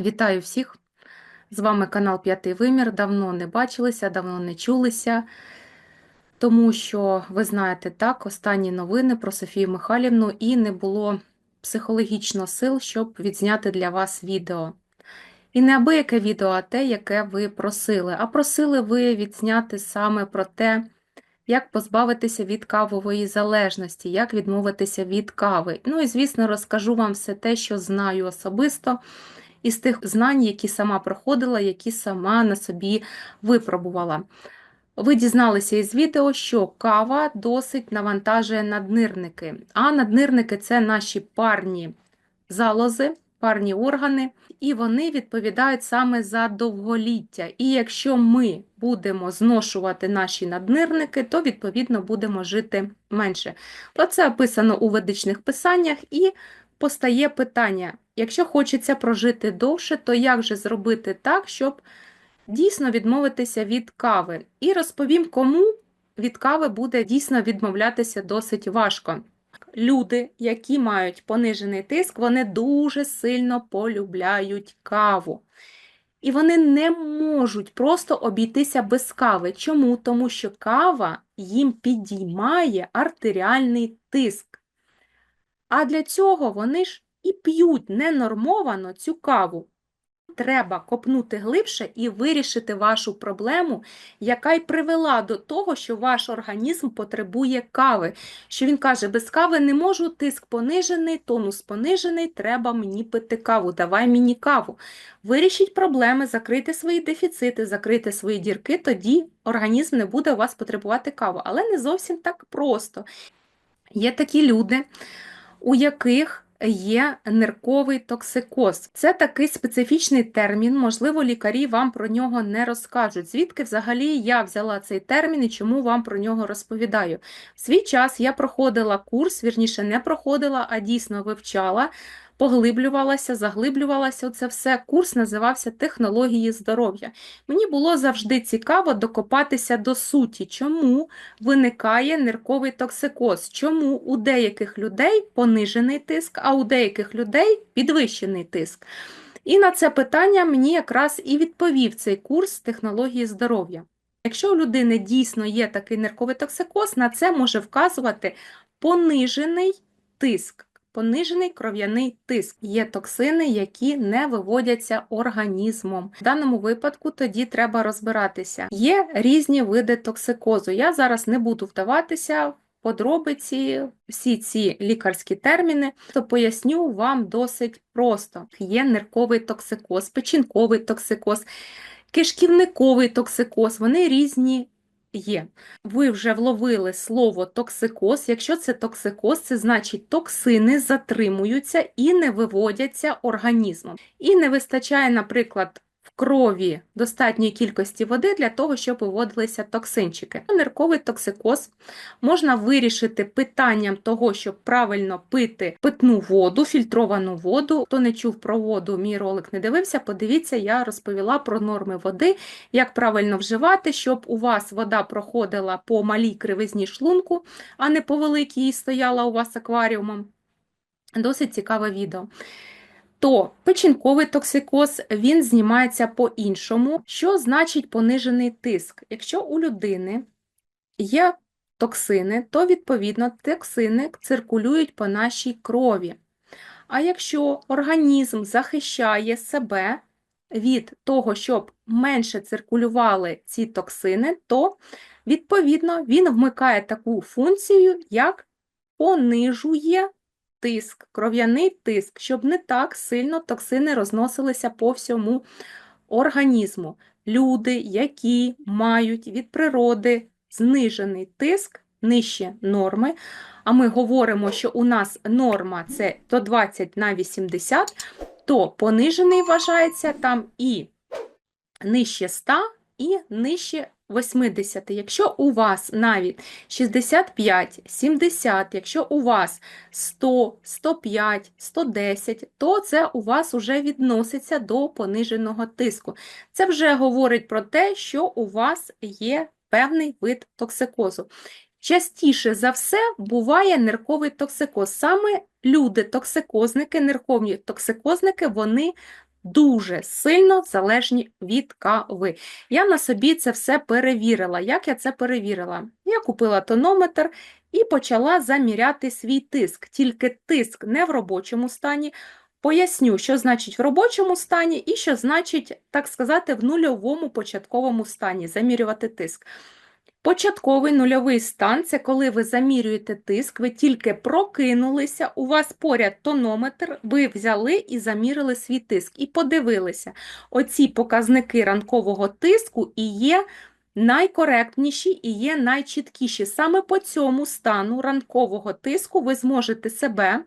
Вітаю всіх! З вами канал П'ятий Вимір. Давно не бачилися, давно не чулися, тому що, ви знаєте, так, останні новини про Софію Михайлівну і не було психологічно сил, щоб відзняти для вас відео. І не аби яке відео, а те, яке ви просили. А просили ви відзняти саме про те, як позбавитися від кавової залежності, як відмовитися від кави. Ну і, звісно, розкажу вам все те, що знаю особисто із тих знань, які сама проходила, які сама на собі випробувала. Ви дізналися із відео, що кава досить навантажує наднирники, а наднирники це наші парні залози, парні органи, і вони відповідають саме за довголіття. І якщо ми будемо зношувати наші наднирники, то відповідно будемо жити менше. Про це описано у ведичних писаннях і постає питання: якщо хочеться прожити довше, то як же зробити так, щоб дійсно відмовитися від кави? І розповім, кому від кави буде дійсно відмовлятися досить важко. Люди, які мають понижений тиск, вони дуже сильно полюбляють каву. І вони не можуть просто обійтися без кави. Чому? Тому що кава їм підіймає артеріальний тиск. А для цього вони ж і п'ють ненормовано цю каву. Треба копнути глибше і вирішити вашу проблему, яка й привела до того, що ваш організм потребує кави. Що він каже, без кави не можу, тиск понижений, тонус понижений, треба мені пити каву, давай мені каву. Вирішіть проблеми, закрийте свої дефіцити, закрийте свої дірки, тоді організм не буде у вас потребувати каву. Але не зовсім так просто. Є такі люди, у яких є нирковий токсикоз. Це такий специфічний термін, можливо, лікарі вам про нього не розкажуть. Звідки взагалі я взяла цей термін і чому вам про нього розповідаю? В свій час я проходила курс, вірніше, не проходила, а дійсно вивчала. Поглиблювалася, заглиблювалася це все. Курс називався Технології здоров'я. Мені було завжди цікаво докопатися до суті, чому виникає нирковий токсикоз, чому у деяких людей понижений тиск, а у деяких людей підвищений тиск. І на це питання мені якраз і відповів цей курс технології здоров'я. Якщо у людини дійсно є такий нирковий токсикоз, на це може вказувати понижений тиск. Понижений кров'яний тиск. Є токсини, які не виводяться організмом. В даному випадку тоді треба розбиратися. Є різні види токсикозу. Я зараз не буду вдаватися в подробиці, всі ці лікарські терміни, то поясню вам досить просто. Є нирковий токсикоз, печінковий токсикоз, кишківниковий токсикоз, вони різні є. Ви вже вловили слово токсикоз. Якщо це токсикоз, це значить токсини затримуються і не виводяться організмом. І не вистачає, наприклад, в крові достатньої кількості води для того, щоб виводилися токсинчики. Нирковий токсикоз можна вирішити питанням того, щоб правильно пити питну воду, фільтровану воду. Хто не чув про воду, мій ролик не дивився, подивіться, я розповіла про норми води, як правильно вживати, щоб у вас вода проходила по малій кривизні шлунку, а не по великій і стояла у вас акваріумом. Досить цікаве відео то печінковий токсикоз він знімається по-іншому. Що значить понижений тиск? Якщо у людини є токсини, то відповідно токсини циркулюють по нашій крові. А якщо організм захищає себе від того, щоб менше циркулювали ці токсини, то відповідно він вмикає таку функцію, як понижує тиск, кров'яний тиск, щоб не так сильно токсини розносилися по всьому організму. Люди, які мають від природи знижений тиск нижче норми, а ми говоримо, що у нас норма це 120 на 80, то понижений вважається там і нижче 100, і нижче 80. Якщо у вас навіть 65, 70, якщо у вас 100, 105, 110, то це у вас вже відноситься до пониженого тиску. Це вже говорить про те, що у вас є певний вид токсикозу. Частіше за все буває нирковий токсикоз. Саме люди, токсикозники, нирковні токсикозники, вони дуже сильно залежні від кави. Я на собі це все перевірила. Як я це перевірила? Я купила тонометр і почала заміряти свій тиск. Тільки тиск не в робочому стані. Поясню, що значить в робочому стані і що значить, так сказати, в нульовому початковому стані замірювати тиск. Початковий нульовий стан це коли ви замірюєте тиск, ви тільки прокинулися, у вас поряд тонометр, ви взяли і замірили свій тиск, і подивилися, оці показники ранкового тиску і є найкоректніші і є найчіткіші. Саме по цьому стану ранкового тиску ви зможете себе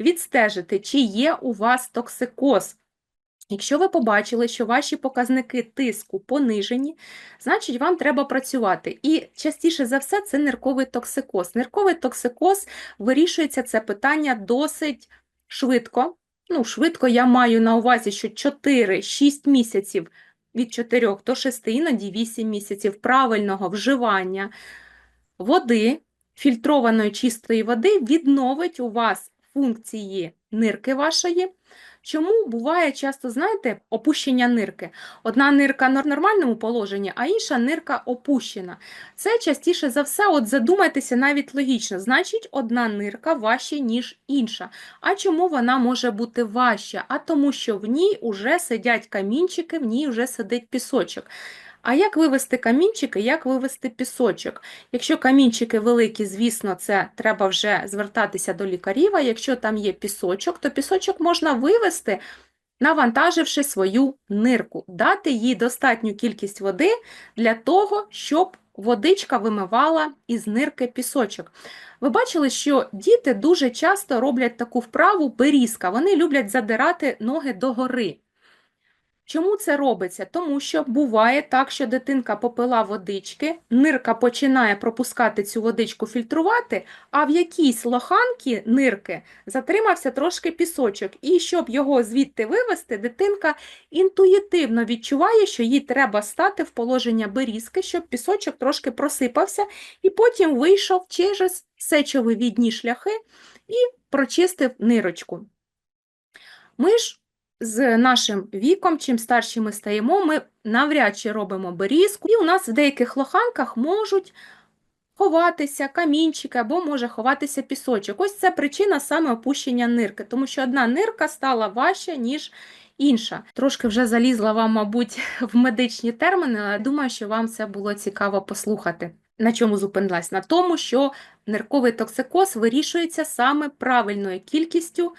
відстежити, чи є у вас токсикоз. Якщо ви побачили, що ваші показники тиску понижені, значить вам треба працювати. І частіше за все це нирковий токсикоз. Нирковий токсикоз вирішується це питання досить швидко. Ну, швидко я маю на увазі, що 4-6 місяців від 4 до 6, іноді 8 місяців правильного вживання води, фільтрованої чистої води, відновить у вас функції нирки вашої. Чому буває часто, знаєте, опущення нирки? Одна нирка на нормальному положенні, а інша нирка опущена. Це частіше за все, от задумайтеся навіть логічно, значить, одна нирка важче, ніж інша. А чому вона може бути важча? А тому, що в ній вже сидять камінчики, в ній вже сидить пісочок. А як вивести камінчики, як вивести пісочок? Якщо камінчики великі, звісно, це треба вже звертатися до лікарів, а якщо там є пісочок, то пісочок можна вивести, навантаживши свою нирку, дати їй достатню кількість води для того, щоб водичка вимивала із нирки пісочок. Ви бачили, що діти дуже часто роблять таку вправу берізка, вони люблять задирати ноги догори. Чому це робиться? Тому що буває так, що дитинка попила водички, нирка починає пропускати цю водичку фільтрувати, а в якійсь лоханці нирки затримався трошки пісочок. І щоб його звідти вивести, дитинка інтуїтивно відчуває, що їй треба стати в положення берізки, щоб пісочок трошки просипався, і потім вийшов через сечовивідні шляхи і прочистив нирочку. Ми ж з нашим віком, чим старші ми стаємо, ми навряд чи робимо берізку, і у нас в деяких лоханках можуть ховатися камінчики або може ховатися пісочок. Ось це причина саме опущення нирки, тому що одна нирка стала важча, ніж інша. Трошки вже залізла вам, мабуть, в медичні терміни, але думаю, що вам це було цікаво послухати. На чому зупинилась? На тому, що нирковий токсикоз вирішується саме правильною кількістю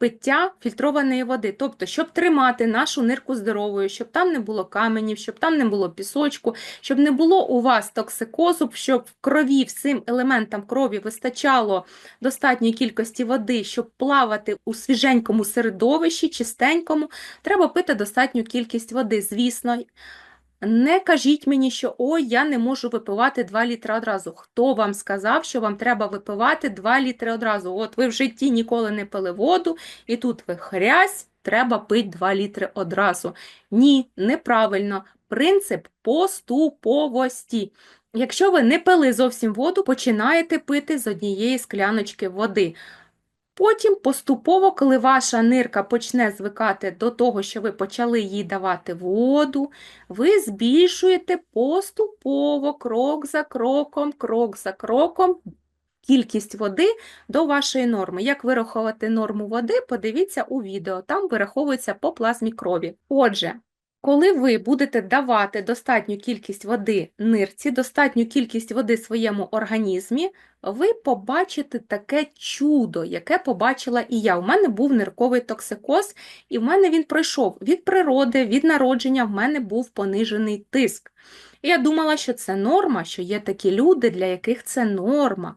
пиття фільтрованої води. Тобто, щоб тримати нашу нирку здоровою, щоб там не було каменів, щоб там не було пісочку, щоб не було у вас токсикозу, щоб в крові всім елементам крові вистачало достатньої кількості води, щоб плавати у свіженькому середовищі, чистенькому, треба пити достатню кількість води, звісно. Не кажіть мені, що ой, я не можу випивати 2 літри одразу. Хто вам сказав, що вам треба випивати 2 літри одразу? От ви в житті ніколи не пили воду, і тут ви хрясь, треба пити 2 літри одразу. Ні, неправильно. Принцип поступовості. Якщо ви не пили зовсім воду, починаєте пити з однієї скляночки води. Потім поступово, коли ваша нирка почне звикати до того, що ви почали їй давати воду, ви збільшуєте поступово, крок за кроком, крок за кроком кількість води до вашої норми. Як вирахувати норму води, подивіться у відео, там вираховується по плазмі крові. Отже, коли ви будете давати достатню кількість води нирці, достатню кількість води своєму організмі, ви побачите таке чудо, яке побачила і я. У мене був нирковий токсикоз, і в мене він пройшов від природи, від народження, в мене був понижений тиск. І я думала, що це норма, що є такі люди, для яких це норма.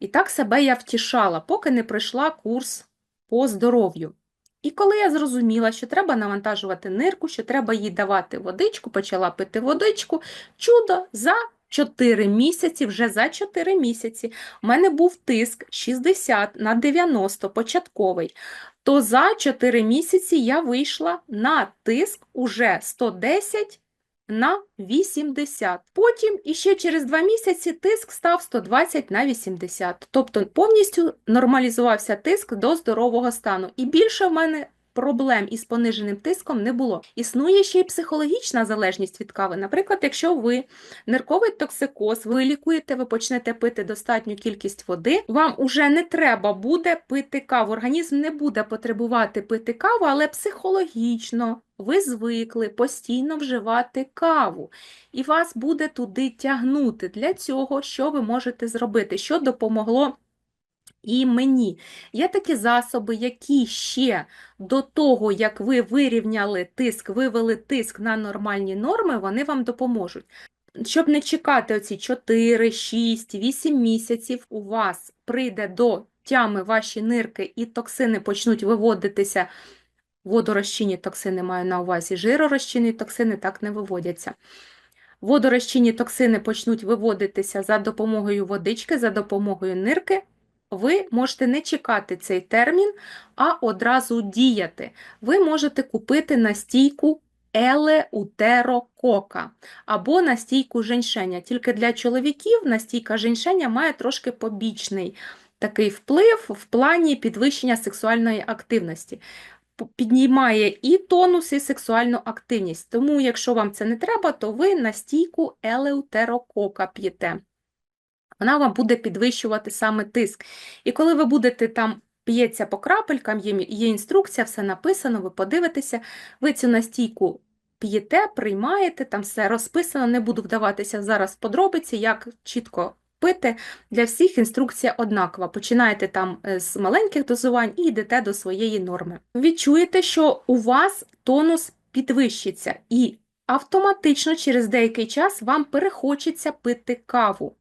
І так себе я втішала, поки не пройшла курс по здоров'ю. І коли я зрозуміла, що треба навантажувати нирку, що треба їй давати водичку, почала пити водичку, чудо за 4 місяці, вже за 4 місяці, у мене був тиск 60 на 90 початковий, то за 4 місяці я вийшла на тиск уже 110 на 80. Потім іще через 2 місяці тиск став 120 на 80. Тобто повністю нормалізувався тиск до здорового стану. І більше в мене проблем із пониженим тиском не було. Існує ще й психологічна залежність від кави. Наприклад, якщо ви нирковий токсикоз, ви лікуєте, ви почнете пити достатню кількість води, вам уже не треба буде пити каву. Організм не буде потребувати пити каву, але психологічно ви звикли постійно вживати каву, і вас буде туди тягнути. Для цього що ви можете зробити? Що допомогло? І мені є такі засоби, які ще до того, як ви вирівняли тиск, вивели тиск на нормальні норми, вони вам допоможуть. Щоб не чекати оці 4, 6, 8 місяців, у вас прийде до тями ваші нирки і токсини почнуть виводитися. Водорозчинні токсини маю на увазі, жиророзчинні токсини так не виводяться. Водорозчинні токсини почнуть виводитися за допомогою водички, за допомогою нирки. Ви можете не чекати цей термін, а одразу діяти. Ви можете купити настійку елеутерокока або настійку женьшеня. Тільки для чоловіків настійка женьшеня має трошки побічний такий вплив в плані підвищення сексуальної активності. Піднімає і тонус, і сексуальну активність. Тому, якщо вам це не треба, то ви настійку елеутерокока п'єте вона вам буде підвищувати саме тиск. І коли ви будете там п'ється по крапелькам, є, є інструкція, все написано, ви подивитеся, ви цю настійку п'єте, приймаєте, там все розписано, не буду вдаватися зараз подробиці, як чітко пити. Для всіх інструкція однакова. Починаєте там е, з маленьких дозувань і йдете до своєї норми. Відчуєте, що у вас тонус підвищиться, і автоматично через деякий час вам перехочеться пити каву.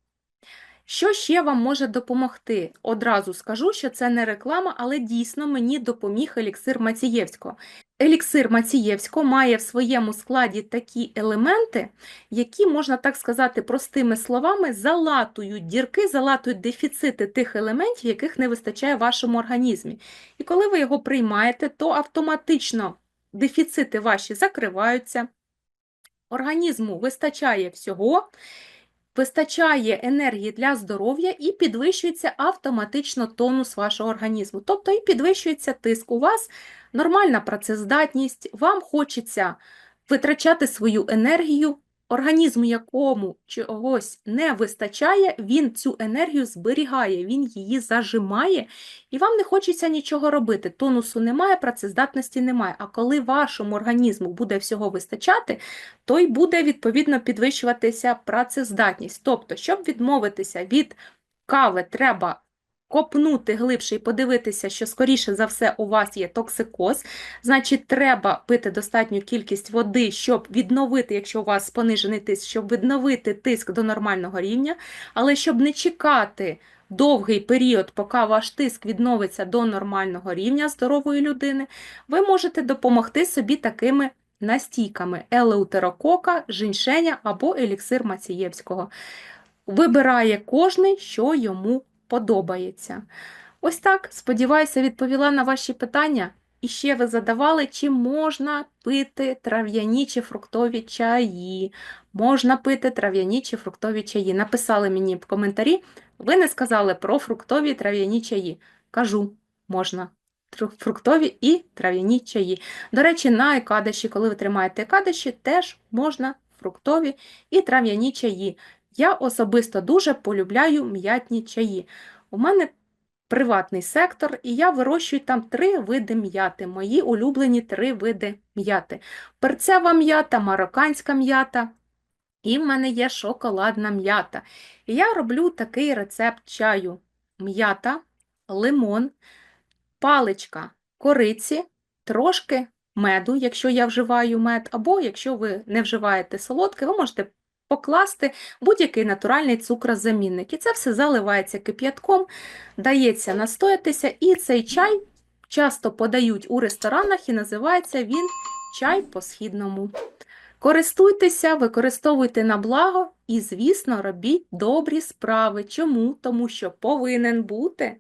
Що ще вам може допомогти? Одразу скажу, що це не реклама, але дійсно мені допоміг еліксир Мацієвського. Еліксир Мацієвського має в своєму складі такі елементи, які, можна так сказати, простими словами, залатують дірки, залатують дефіцити тих елементів, яких не вистачає в вашому організмі. І коли ви його приймаєте, то автоматично дефіцити ваші закриваються, організму вистачає всього вистачає енергії для здоров'я і підвищується автоматично тонус вашого організму. Тобто і підвищується тиск. У вас нормальна працездатність, вам хочеться витрачати свою енергію. Організму, якому чогось не вистачає, він цю енергію зберігає, він її зажимає, і вам не хочеться нічого робити. Тонусу немає, працездатності немає. А коли вашому організму буде всього вистачати, то й буде відповідно підвищуватися працездатність. Тобто, щоб відмовитися від кави, треба копнути глибше і подивитися, що скоріше за все у вас є токсикоз, значить, треба пити достатню кількість води, щоб відновити, якщо у вас понижений тиск, щоб відновити тиск до нормального рівня, але щоб не чекати. Довгий період, поки ваш тиск відновиться до нормального рівня здорової людини, ви можете допомогти собі такими настійками елеутерокока, жіншеня або еліксир Мацієвського. Вибирає кожний, що йому подобається. Ось так, сподіваюся, відповіла на ваші питання. І ще ви задавали, чи можна пити трав'яні чи фруктові чаї. Можна пити трав'яні чи фруктові чаї. Написали мені в коментарі, ви не сказали про фруктові трав'яні чаї. Кажу, можна. Фруктові і трав'яні чаї. До речі, на екадаші, коли ви тримаєте екадаші, теж можна фруктові і трав'яні чаї. Я особисто дуже полюбляю м'ятні чаї. У мене приватний сектор, і я вирощую там три види м'яти, мої улюблені три види м'яти. Перцева м'ята, марокканська м'ята, і в мене є шоколадна м'ята. І я роблю такий рецепт чаю: м'ята, лимон, паличка кориці, трошки меду, якщо я вживаю мед, або якщо ви не вживаєте солодке, ви можете покласти будь-який натуральний цукрозамінник. І це все заливається кип'ятком, дається настоятися, і цей чай часто подають у ресторанах і називається він чай по-східному. Користуйтеся, використовуйте на благо і, звісно, робіть добрі справи. Чому? Тому що повинен бути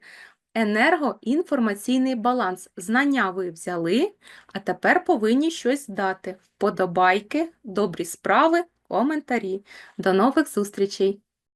енергоінформаційний баланс. Знання ви взяли, а тепер повинні щось дати. Вподобайки, добрі справи, коментарі. До нових зустрічей!